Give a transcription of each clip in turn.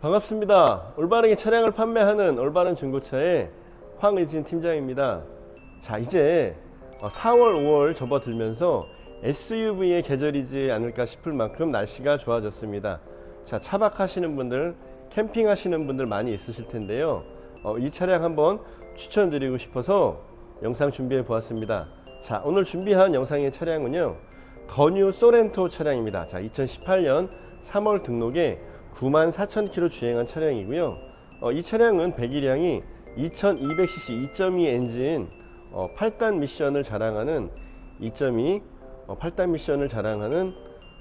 반갑습니다. 올바르게 차량을 판매하는 올바른 중고차의 황의진 팀장입니다. 자, 이제 4월, 5월 접어들면서 SUV의 계절이지 않을까 싶을 만큼 날씨가 좋아졌습니다. 자, 차박하시는 분들, 캠핑하시는 분들 많이 있으실 텐데요. 어, 이 차량 한번 추천드리고 싶어서 영상 준비해 보았습니다. 자, 오늘 준비한 영상의 차량은요. 더뉴 소렌토 차량입니다. 자, 2018년 3월 등록에 94,000km 주행한 차량이고요. 어, 이 차량은 배기량이 2200cc 2.2 엔진 어, 8단 미션을 자랑하는 2.2 어, 8단 미션을 자랑하는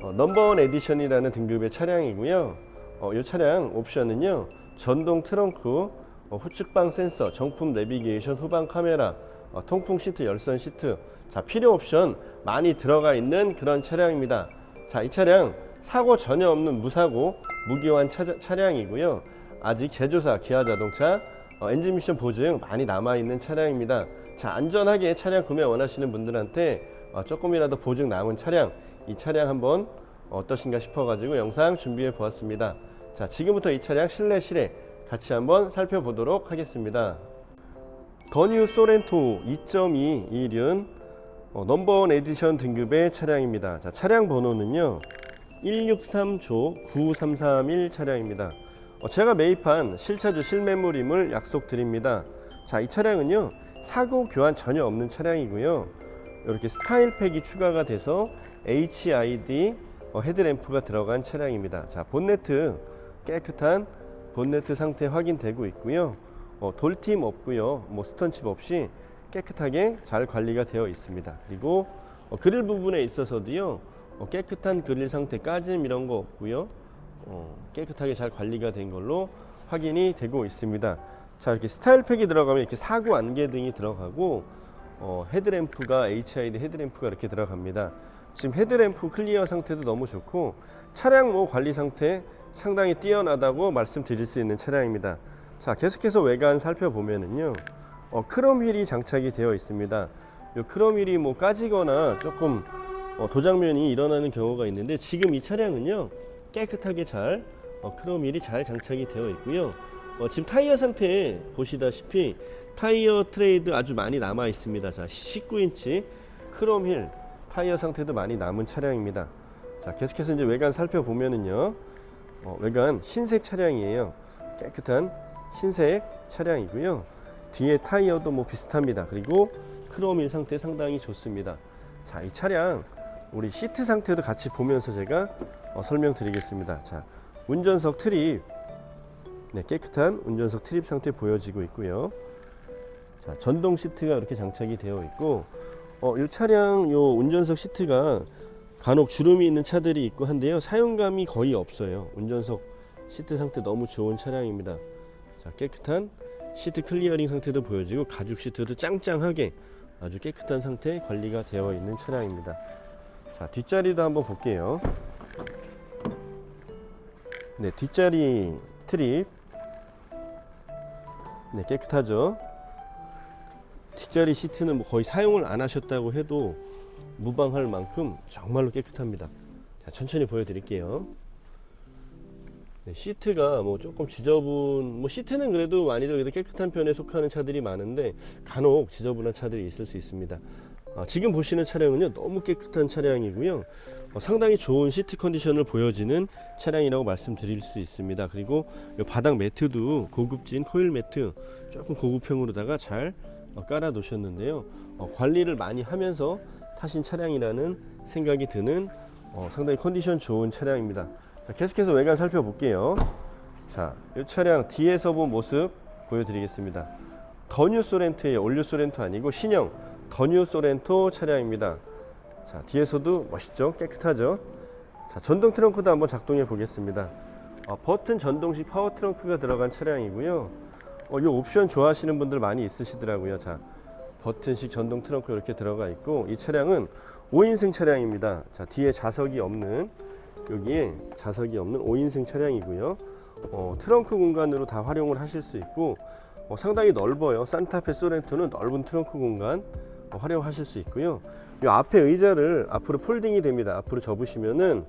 어, 넘버원 에디션이라는 등급의 차량이고요. 어, 이 차량 옵션은요. 전동 트렁크, 어, 후측방 센서, 정품 내비게이션, 후방 카메라, 어, 통풍 시트, 열선 시트, 자 필요 옵션 많이 들어가 있는 그런 차량입니다. 자 이 차량 사고 전혀 없는 무사고 무기환 차, 차량이고요. 아직 제조사 기아자동차 어, 엔진 미션 보증 많이 남아 있는 차량입니다. 자 안전하게 차량 구매 원하시는 분들한테 어, 조금이라도 보증 남은 차량 이 차량 한번 어떠신가 싶어가지고 영상 준비해 보았습니다. 자 지금부터 이 차량 실내 실외 같이 한번 살펴보도록 하겠습니다. 더뉴 소렌토 2.2 이륜 어, 넘버원 에디션 등급의 차량입니다. 자, 차량 번호는요. 163조 9331 차량입니다. 어, 제가 매입한 실차주 실매물임을 약속드립니다. 자, 이 차량은요. 사고 교환 전혀 없는 차량이고요. 이렇게 스타일 팩이 추가가 돼서 HID 어, 헤드램프가 들어간 차량입니다. 자, 본네트 깨끗한 본네트 상태 확인되고 있고요. 어, 돌팀 없고요. 뭐 스턴칩 없이 깨끗하게 잘 관리가 되어 있습니다. 그리고 어, 그릴 부분에 있어서도요. 어, 깨끗한 그릴 상태 까짐 이런 거 없고요. 어, 깨끗하게 잘 관리가 된 걸로 확인이 되고 있습니다. 자 이렇게 스타일 팩이 들어가면 이렇게 사구 안개등이 들어가고 어, 헤드램프가 HID 헤드램프가 이렇게 들어갑니다. 지금 헤드램프 클리어 상태도 너무 좋고 차량 뭐 관리 상태 상당히 뛰어나다고 말씀드릴 수 있는 차량입니다. 자 계속해서 외관 살펴보면은요 어, 크롬 휠이 장착이 되어 있습니다. 이 크롬 휠이 뭐 까지거나 조금 어, 도장면이 일어나는 경우가 있는데 지금 이 차량은요 깨끗하게 잘 어, 크롬 휠이 잘 장착이 되어 있고요. 어, 지금 타이어 상태 보시다시피 타이어 트레이드 아주 많이 남아 있습니다. 자 19인치 크롬 휠 타이어 상태도 많이 남은 차량입니다. 자 계속해서 이제 외관 살펴보면은요 어, 외관 흰색 차량이에요. 깨끗한 흰색 차량이고요. 뒤에 타이어도 뭐 비슷합니다. 그리고 크롬일 상태 상당히 좋습니다. 자, 이 차량 우리 시트 상태도 같이 보면서 제가 어, 설명드리겠습니다. 자, 운전석 트립 네, 깨끗한 운전석 트립 상태 보여지고 있고요. 자, 전동 시트가 이렇게 장착이 되어 있고 어, 이 차량 요 운전석 시트가 간혹 주름이 있는 차들이 있고 한데요. 사용감이 거의 없어요. 운전석 시트 상태 너무 좋은 차량입니다. 자, 깨끗한 시트 클리어링 상태도 보여지고 가죽 시트도 짱짱하게 아주 깨끗한 상태 관리가 되어 있는 차량입니다. 자, 뒷자리도 한번 볼게요. 네, 뒷자리 트립. 네, 깨끗하죠. 뒷자리 시트는 뭐 거의 사용을 안 하셨다고 해도 무방할 만큼 정말로 깨끗합니다. 자, 천천히 보여드릴게요. 네, 시트가 뭐 조금 지저분, 뭐 시트는 그래도 많이들 깨끗한 편에 속하는 차들이 많은데 간혹 지저분한 차들이 있을 수 있습니다. 아, 지금 보시는 차량은요 너무 깨끗한 차량이고요. 어, 상당히 좋은 시트 컨디션을 보여지는 차량이라고 말씀드릴 수 있습니다. 그리고 이 바닥 매트도 고급진 코일 매트 조금 고급형으로다가 잘 어, 깔아 놓으셨는데요. 어, 관리를 많이 하면서 타신 차량이라는 생각이 드는 어, 상당히 컨디션 좋은 차량입니다. 자, 계속해서 외관 살펴볼게요. 자, 이 차량 뒤에서 본 모습 보여드리겠습니다. 더 뉴 소렌토의 올류 소렌토 아니고 신형 더뉴 소렌토 차량입니다. 자, 뒤에서도 멋있죠? 깨끗하죠? 자, 전동 트렁크도 한번 작동해 보겠습니다. 어, 버튼 전동식 파워 트렁크가 들어간 차량이고요. 어, 이 옵션 좋아하시는 분들 많이 있으시더라고요. 자, 버튼식 전동 트렁크 이렇게 들어가 있고 이 차량은 5인승 차량입니다. 자, 뒤에 좌석이 없는 여기에 좌석이 없는 5인승 차량이고요. 어, 트렁크 공간으로 다 활용을 하실 수 있고 어, 상당히 넓어요. 산타페 소렌토는 넓은 트렁크 공간 어, 활용하실 수 있고요. 이 앞에 의자를 앞으로 폴딩이 됩니다. 앞으로 접으시면은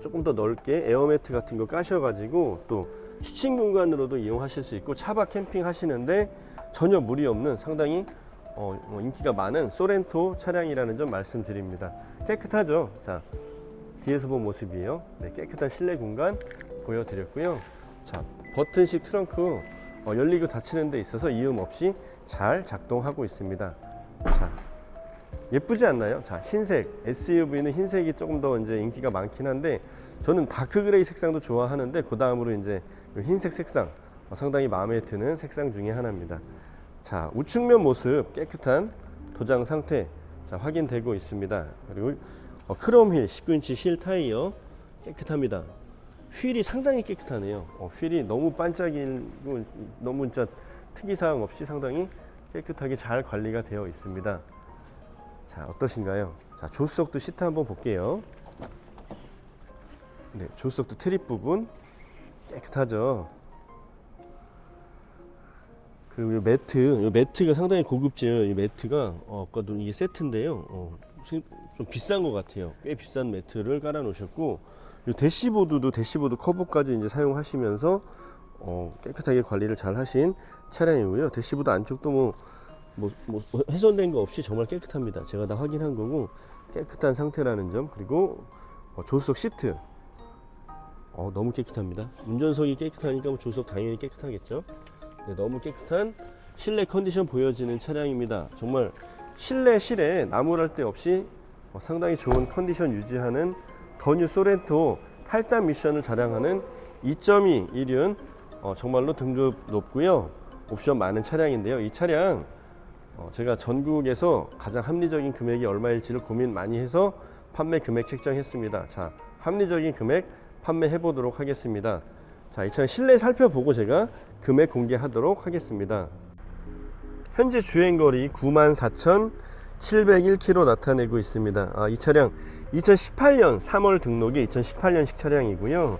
조금 더 넓게 에어매트 같은 거 까셔가지고 또 취침 공간으로도 이용하실 수 있고 차박 캠핑 하시는데 전혀 무리 없는 상당히 어, 어, 인기가 많은 소렌토 차량이라는 점 말씀드립니다. 깨끗하죠? 자, 뒤에서 본 모습이에요. 네, 깨끗한 실내 공간 보여드렸고요. 자, 버튼식 트렁크 어, 열리고 닫히는 데 있어서 이음 없이 잘 작동하고 있습니다. 자, 예쁘지 않나요? 자, 흰색 SUV는 흰색이 조금 더 이제 인기가 많긴 한데 저는 다크 그레이 색상도 좋아하는데 그 다음으로 이제 이 흰색 색상 어, 상당히 마음에 드는 색상 중에 하나입니다. 자, 우측면 모습 깨끗한 도장 상태 자, 확인되고 있습니다. 그리고 어, 크롬 휠 19인치 실 타이어 깨끗합니다. 휠이 상당히 깨끗하네요. 어, 휠이 너무 반짝이고 너무 진짜 특이사항 없이 상당히 깨끗하게 잘 관리가 되어 있습니다. 자 어떠신가요? 자 조수석도 시트 한번 볼게요. 네 조수석도 트립 부분 깨끗하죠. 그리고 이 매트, 이 매트가 상당히 고급지요. 이 매트가 어, 아까도 이게 세트인데요. 어, 생- 좀 비싼 것 같아요. 꽤 비싼 매트를 깔아 놓으셨고, 이 대시보드도 대시보드 커브까지 이제 사용하시면서 어, 깨끗하게 관리를 잘 하신 차량이고요. 대시보드 안쪽도 뭐, 뭐, 뭐 훼손된 거 없이 정말 깨끗합니다. 제가 다 확인한 거고 깨끗한 상태라는 점 그리고 어, 조수석 시트 어, 너무 깨끗합니다. 운전석이 깨끗하니까 뭐 조수석 당연히 깨끗하겠죠. 네, 너무 깨끗한 실내 컨디션 보여지는 차량입니다. 정말 실내 실에 나무랄 데 없이 어, 상당히 좋은 컨디션 유지하는 더뉴 소렌토 8단 미션을 자랑하는 2.2 1륜 어, 정말로 등급 높고요. 옵션 많은 차량인데요. 이 차량 어, 제가 전국에서 가장 합리적인 금액이 얼마일지를 고민 많이 해서 판매 금액 책정했습니다. 자, 합리적인 금액 판매해 보도록 하겠습니다. 자, 이 차량 실내 살펴보고 제가 금액 공개하도록 하겠습니다. 현재 주행거리 94,701km 나타내고 있습니다. 아, 이 차량 2018년 3월 등록이 2018년식 차량이고요.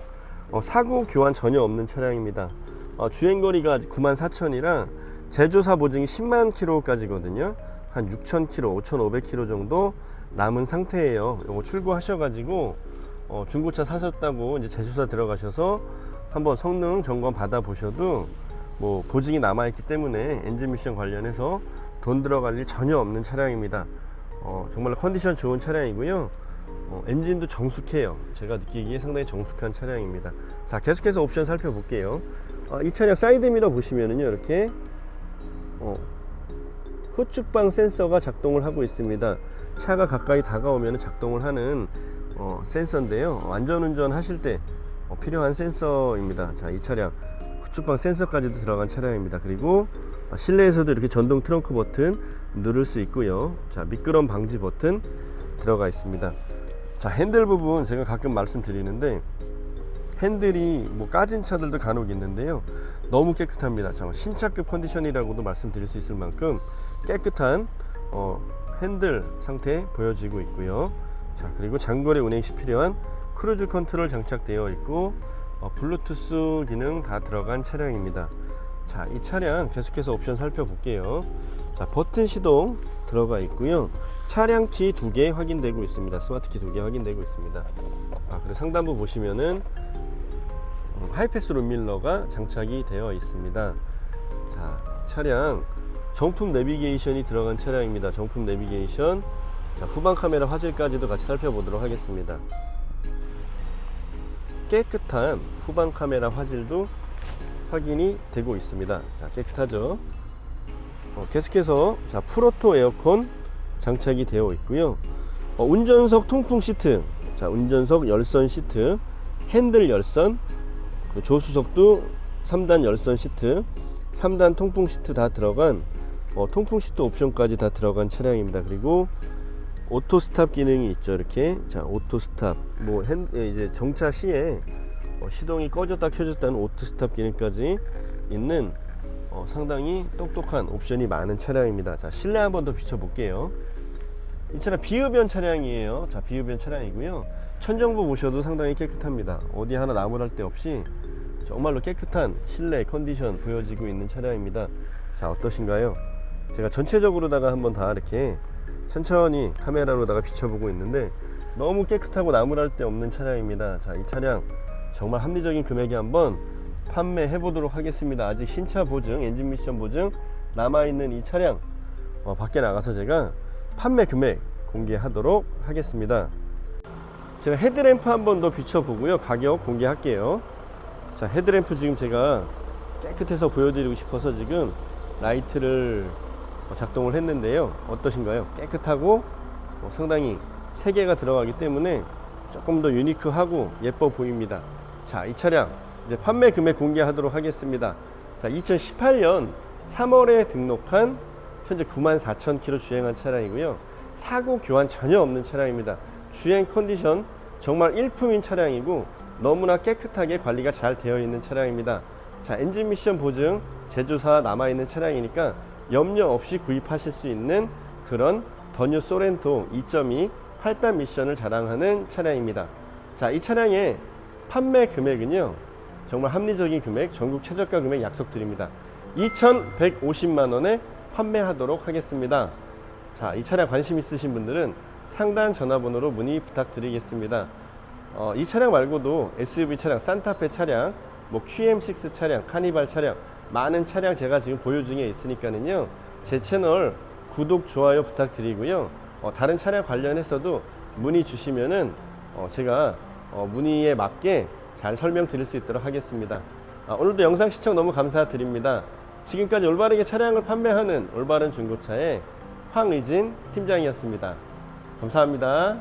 어, 사고 교환 전혀 없는 차량입니다. 어, 주행거리가 94,000이라 제조사 보증이 10만 킬로까지거든요. 한 6,000km, 5,500km 정도 남은 상태예요. 요거 출고하셔가지고 어, 중고차 사셨다고 이제 제조사 들어가셔서 한번 성능 점검 받아 보셔도 뭐 보증이 남아 있기 때문에 엔진 미션 관련해서 돈 들어갈 일 전혀 없는 차량입니다. 어, 정말 컨디션 좋은 차량이고요. 어, 엔진도 정숙해요. 제가 느끼기에 상당히 정숙한 차량입니다. 자, 계속해서 옵션 살펴볼게요. 어, 이 차량 사이드 미러 보시면은요, 이렇게 어, 후측방 센서가 작동을 하고 있습니다. 차가 가까이 다가오면 작동을 하는 어, 센서인데요. 안전운전 하실 때 어, 필요한 센서입니다. 자, 이 차량 후측방 센서까지도 들어간 차량입니다. 그리고 어, 실내에서도 이렇게 전동 트렁크 버튼 누를 수 있고요. 자, 미끄럼 방지 버튼 들어가 있습니다. 자, 핸들 부분 제가 가끔 말씀드리는데 핸들이 뭐 까진 차들도 간혹 있는데요. 너무 깨끗합니다. 정말 신차급 컨디션이라고도 말씀드릴 수 있을 만큼 깨끗한 어, 핸들 상태 보여지고 있고요. 자 그리고 장거리 운행 시 필요한 크루즈 컨트롤 장착되어 있고 어, 블루투스 기능 다 들어간 차량입니다. 자 이 차량 계속해서 옵션 살펴볼게요. 자 버튼 시동 들어가 있고요. 차량 키 두 개 확인되고 있습니다. 스마트 키 두 개 확인되고 있습니다. 아 그리고 상단부 보시면은 음, 하이패스 룸밀러가 장착이 되어 있습니다. 자, 차량 정품 내비게이션이 들어간 차량입니다. 정품 내비게이션. 자, 후방 카메라 화질까지도 같이 살펴보도록 하겠습니다. 깨끗한 후방 카메라 화질도 확인이 되고 있습니다. 자, 깨끗하죠? 어, 계속해서 자, 프로토 에어컨 장착이 되어 있고요. 어, 운전석 통풍 시트. 자, 운전석 열선 시트, 핸들 열선, 그 조수석도 3단 열선 시트, 3단 통풍 시트 다 들어간 어, 통풍 시트 옵션까지 다 들어간 차량입니다. 그리고 오토 스탑 기능이 있죠. 이렇게 자 오토 스탑 뭐 핸, 예, 이제 정차 시에 어, 시동이 꺼졌다 켜졌다는 오토 스탑 기능까지 있는 어, 상당히 똑똑한 옵션이 많은 차량입니다. 자 실내 한번 더 비춰 볼게요. 이 차량 비흡연 차량이에요. 자 비흡연 차량이고요. 천정부 보셔도 상당히 깨끗합니다. 어디 하나 나무랄 데 없이 정말로 깨끗한 실내 컨디션 보여지고 있는 차량입니다. 자 어떠신가요? 제가 전체적으로다가 한번 다 이렇게 천천히 카메라로다가 비춰보고 있는데 너무 깨끗하고 나무랄 데 없는 차량입니다. 자, 이 차량 정말 합리적인 금액에 한번 판매해 보도록 하겠습니다. 아직 신차 보증, 엔진 미션 보증 남아 있는 이 차량 어, 밖에 나가서 제가 판매 금액 공개하도록 하겠습니다. 제가 헤드램프 한 번 더 비춰보고요. 가격 공개할게요. 자, 헤드램프 지금 제가 깨끗해서 보여드리고 싶어서 지금 라이트를 어, 작동을 했는데요. 어떠신가요? 깨끗하고 어, 상당히 세 개가 들어가기 때문에 조금 더 유니크하고 예뻐 보입니다. 자, 이 차량 이제 판매 금액 공개하도록 하겠습니다. 자, 2018년 3월에 등록한 현재 9만 4천 킬로 주행한 차량이고요. 사고 교환 전혀 없는 차량입니다. 주행 컨디션 정말 일품인 차량이고 너무나 깨끗하게 관리가 잘 되어 있는 차량입니다. 자, 엔진 미션 보증 제조사 남아 있는 차량이니까 염려 없이 구입하실 수 있는 그런 더뉴 소렌토 2.2 8단 미션을 자랑하는 차량입니다. 자, 이 차량의 판매 금액은요. 정말 합리적인 금액, 전국 최저가 금액 약속드립니다. 2,150만 원에 판매하도록 하겠습니다. 자, 이 차량 관심 있으신 분들은 상단 전화번호로 문의 부탁드리겠습니다. 어, 이 차량 말고도 SUV 차량, 산타페 차량, 뭐 QM6 차량, 카니발 차량, 많은 차량 제가 지금 보유 중에 있으니까는요. 제 채널 구독, 좋아요 부탁드리고요. 어, 다른 차량 관련해서도 문의 주시면은 어, 제가 어, 문의에 맞게 잘 설명드릴 수 있도록 하겠습니다. 아, 오늘도 영상 시청 너무 감사드립니다. 지금까지 올바르게 차량을 판매하는 올바른 중고차의 황의진 팀장이었습니다. 감사합니다.